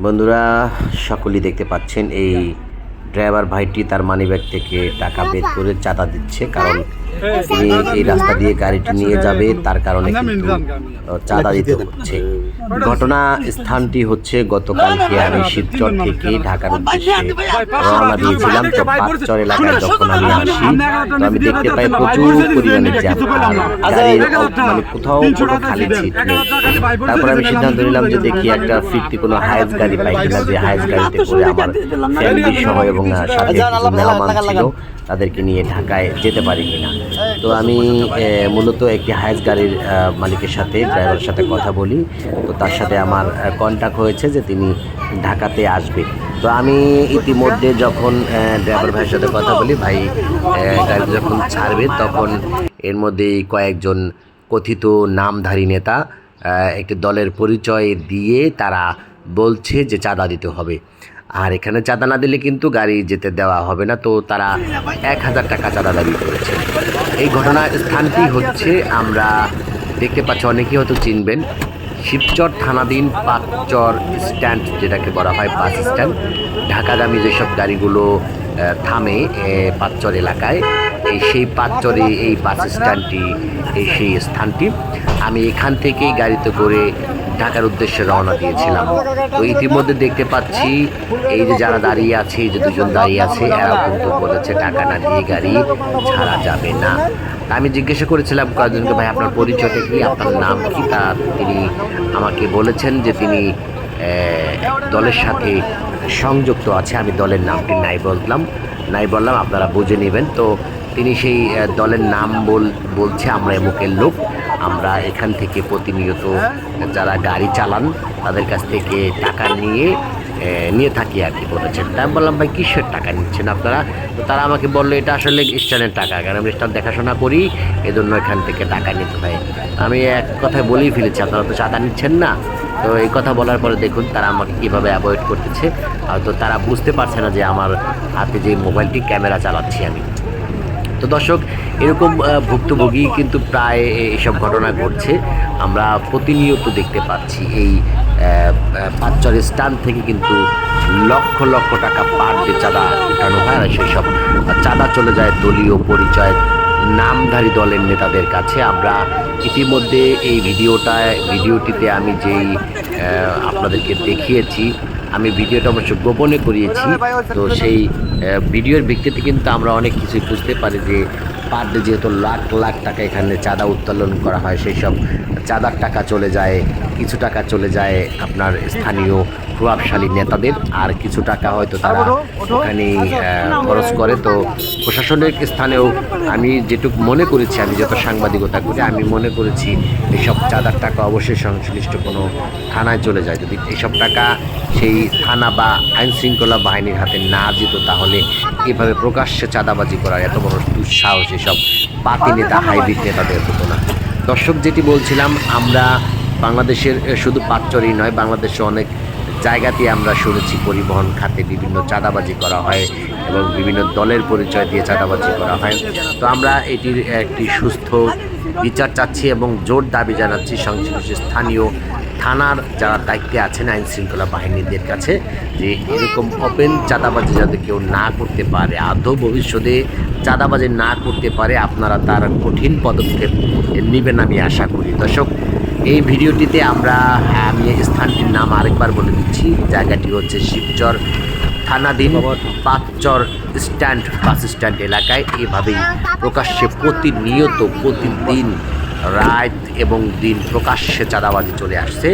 বন্ধুরা, সকলেই দেখতে পাচ্ছেন এই ড্রাইভার ভাইটি তার মানিব্যাগ থেকে টাকা বের করে চাঁদা দিচ্ছে, কারণ তিনি এই রাস্তা দিয়ে গাড়িটি নিয়ে যাবে তার কারণে কিন্তু চাঁদা দিতে হচ্ছে ঘটনা স্থানটি হচ্ছে গতকালকে আমি শিবচর থেকে ঢাকার উদ্দেশ্যে রওনা দিয়েছিলাম তো পাঁচচর এলাকায় যখন আমি আসি তো আমি দেখতে পাই প্রচুর পরিমাণে জ্যাম আর গাড়ির মানে কোথাও কোনো খালি সিট নেই তারপর আমি সিদ্ধান্ত নিলাম যে দেখি একটা ফিরতি কোনো হায়েস গাড়ি পাই কিনা যে হায়েস গাড়িতে করে আমার ফ্যামিলি সহ এবং সাথে কিছু ছিল তাদেরকে নিয়ে ঢাকায় যেতে পারি কিনা তো আমি মূলত একটি হায়েস গাড়ির মালিকের সাথে ড্রাইভারের সাথে কথা বলি। তো তার সাথে আমার কন্ট্যাক্ট হয়েছে যে তিনি ঢাকাতে আসবে। তো আমি ইতিমধ্যে যখন ড্রাইভার ভাইয়ের সাথে কথা বলি, ভাই গাড়ি যখন ছাড়বে, তখন এর মধ্যেই কয়েকজন কথিত নামধারী নেতা একটি দলের পরিচয় দিয়ে তারা বলছে যে চাঁদা দিতে হবে। আর এখানে চাঁদা না দিলে কিন্তু গাড়ি যেতে দেওয়া হবে না। তো তারা এক হাজার টাকা চাঁদা দাবি করেছে। এই ঘটনা স্থানটি হচ্ছে আমরা দেখতে পাচ্ছি, অনেকেই হয়তো চিনবেন। শিবচর থানাধীন পাকচর স্ট্যান্ড, যেটাকে বলা হয় বাস স্ট্যান্ড। ঢাকাগামী যেসব গাড়িগুলো থামে পাতচর এলাকায়, এই সেই পাতচরে এই বাস স্ট্যান্ডটি, এই সেই স্থানটি। আমি এখান থেকেই গাড়িতে করে ঢাকার উদ্দেশ্যে রওনা দিয়েছিলাম। তো ইতিমধ্যে দেখতে পাচ্ছি, এই যে যারা দাঁড়িয়ে আছে, এই যে দুজন দাঁড়িয়ে আছে এরা কিন্তু বলেছে টাকা না দিয়ে গাড়ি ছাড়া যাবে না। আমি জিজ্ঞাসা করেছিলাম কয়েকজনকে ভাই, আপনার পরিচয়টা কি? আপনার নাম কি? তা তিনি আমাকে বলেছেন যে তিনি দলের সাথে সংযুক্ত আছে। আমি দলের নামটি নাই বললাম। নাই বললাম, আপনারা বুঝে নেবেন। তো তিনি সেই দলের নাম বল, বলছে, আমরা এমুকের লোক। আমরা এখান থেকে প্রতিনিয়ত যারা গাড়ি চালান, তাদের কাছ থেকে টাকা নিয়ে নিয়ে থাকি আর কি বলেছেন তাই আমি বললাম, ভাই, কিসের টাকা নিচ্ছেন আপনারা? তো তারা আমাকে বলল, এটা আসলে স্ট্যান্ডের টাকা। কারণ আমি স্ট্যান্ড দেখাশোনা করি, এজন্য এখান থেকে টাকা নিতে হয়। আমি এক কথায় বলেই ফেলেছি, আপনারা তো চাঁদা নিচ্ছেন না। তো এই কথা বলার পরে দেখুন, তারা আমাকে কীভাবে অ্যাভয়েড করতেছে। হয়তো তারা বুঝতে পারছে না যে আমার হাতে যে মোবাইলটি, ক্যামেরা চালাচ্ছি আমি। তো দর্শক, এরকম ভুক্তভোগী কিন্তু প্রায় এইসব ঘটনা ঘটছে। আমরা প্রতিনিয়ত দেখতে পাচ্ছি এই পাঁচচর স্টান থেকে কিন্তু লক্ষ লক্ষ টাকা পার ডে চাঁদা উঠানো হয় সেই সব চাঁদা চলে যায় দলীয় পরিচয় নামধারী দলের নেতাদের কাছে। আমরা ইতিমধ্যে এই ভিডিওটায়, ভিডিওটিতে আমি যেই আপনাদেরকে দেখিয়েছি আমি ভিডিওটা অবশ্য গোপনে করিয়েছি। তো সেই ভিডিওর ভিত্তিতে কিন্তু আমরা অনেক কিছু বুঝতে পারি যে পার ডে যেহেতু লাখ লাখ টাকা এখানে চাঁদা উত্তোলন করা হয় সেই সব চাঁদার টাকা চলে যায় কিছু টাকা চলে যায় আপনার স্থানীয় প্রভাবশালী নেতাদের আর কিছু টাকা হয়তো তারা ওখানে খরচ করে। তো প্রশাসনিক স্থানেও আমি যেটুকু মনে করেছি আমি যত সাংবাদিকতা করি আমি মনে করেছি এইসব চাঁদার টাকা অবশ্যই সংশ্লিষ্ট কোনো থানায় চলে যায়। যদি এইসব টাকা সেই থানা বা আইন শৃঙ্খলা বাহিনীর হাতে না যেত তাহলে এভাবে প্রকাশ্যে চাঁদাবাজি করার এত বড় দুঃসাহস এসব পাতি নেতা হাইব্রিড নেতাদের হতো না। দর্শক যেটি বলছিলাম আমরা বাংলাদেশের শুধু পাঁচচরই নয় বাংলাদেশে অনেক জায়গাতে আমরা শুনেছি পরিবহন খাতে বিভিন্ন চাঁদাবাজি করা হয় এবং বিভিন্ন দলের পরিচয় দিয়ে চাঁদাবাজি করা হয়। তো আমরা এটির একটি সুস্থ বিচার চাচ্ছি এবং জোর দাবি জানাচ্ছি সংশ্লিষ্ট স্থানীয় থানার যারা দায়িত্বে আছেন আইন শৃঙ্খলা বাহিনীদের কাছে যে এরকম ওপেন চাঁদাবাজি যাতে কেউ না করতে পারে, আদৌ ভবিষ্যতে চাঁদাবাজি না করতে পারে, আপনারা তার কঠিন পদক্ষেপ নেবেন আমি আশা করি। দর্শক এই ভিডিওটিতে আমরা আমি এই স্থানটির নাম আরেকবার বলে দিচ্ছি। জায়গাটি হচ্ছে শিবচর থানাধীন পাঁচচর স্ট্যান্ড বাস স্ট্যান্ড এলাকায়। এভাবেই প্রকাশ্যে প্রতিনিয়ত প্রতিদিন রাত এবং দিন প্রকাশ্যে চাঁদাবাজি চলে আসছে।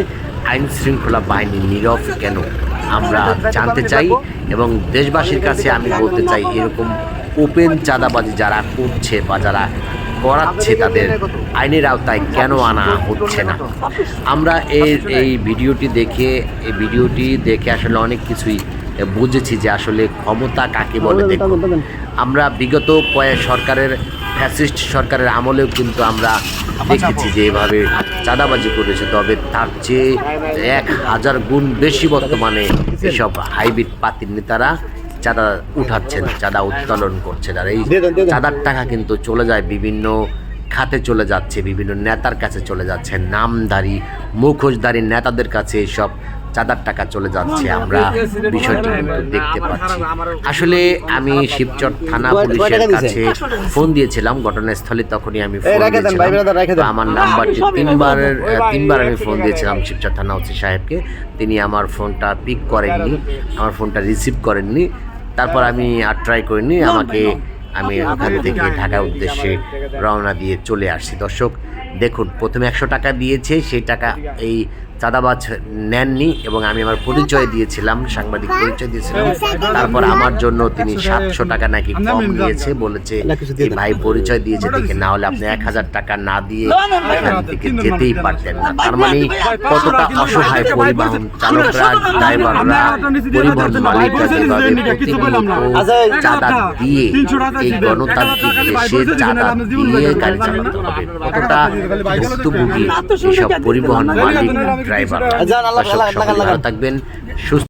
আইন শৃঙ্খলা বাহিনী নীরব কেন? আমরা জানতে চাই এবং দেশবাসীর কাছে আমি বলতে চাই এরকম ওপেন চাঁদাবাজি যারা করছে বা যারা করাচ্ছে তাদের আইনের আওতায় কেন আনা হচ্ছে না? আমরা এই এই ভিডিওটি দেখে এই ভিডিওটি দেখে আসলে অনেক কিছুই বুঝেছি যে আসলে ক্ষমতা কাকে বলে দেখুন। আমরা বিগত কয়েক সরকারের ফ্যাসিস্ট সরকারের আমলেও কিন্তু আমরা দেখেছি যে এভাবে চাঁদাবাজি করেছে তবে তার চেয়ে এক হাজার গুণ বেশি বর্তমানে এসব হাইব্রিড পাতির নেতারা চাঁদা উঠাচ্ছেন চাঁদা উত্তোলন করছেন। আর এই চাঁদার টাকা কিন্তু চলে যায় বিভিন্ন খাতে চলে যাচ্ছে বিভিন্ন নেতার কাছে চলে যাচ্ছে নামধারী মুখোশধারী নেতাদের কাছে সব চাঁদার টাকা চলে যাচ্ছে আমরা বিষয়টি কিন্তু দেখতে পাচ্ছি। আসলে আমি শিবচর থানা পুলিশের কাছে ফোন দিয়েছিলাম ঘটনাস্থলে তখনই আমি ফোন দিয়েছিলাম। আমার নাম্বারটি তিনবার তিনবার আমি ফোন দিয়েছিলাম শিবচর থানা ওসি সাহেবকে। তিনি আমার ফোনটা পিক করেননি আমার ফোনটা রিসিভ করেননি। তারপর আমি আর ট্রাই করিনি আমাকে আমি ওখান থেকে ঢাকার উদ্দেশ্যে রওনা দিয়ে চলে আসছি। দর্শক দেখুন প্রথমে একশো টাকা দিয়েছে সেই টাকা এই চাঁদাবাজ নেননি এবং আমি আমার পরিচয় দিয়েছিলাম সাংবাদিক পরিচয় দিয়েছিলাম। তারপর আমার জন্য তিনি সাতশো টাকা নাকি কম নিয়েছে বলেছে এই ভাই পরিচয় দিয়েছে দেখে না হলে আপনি এক হাজার টাকা না দিয়ে এখান থেকে যেতেই পারতেন না তার মানে কতটা অসহায় পরিবহন চালকরা ড্রাইভাররা পরিবহন মালিকরা যেভাবে প্রতিনিয়ত চাঁদা দিয়ে এই গণতান্ত্রিক দেশে চাঁদা দিয়ে গাড়ি চালাতে হবে কতটা ভুক্তভোগী এসব পরিবহন মালিক ভালো থাকবেন। সুস্থ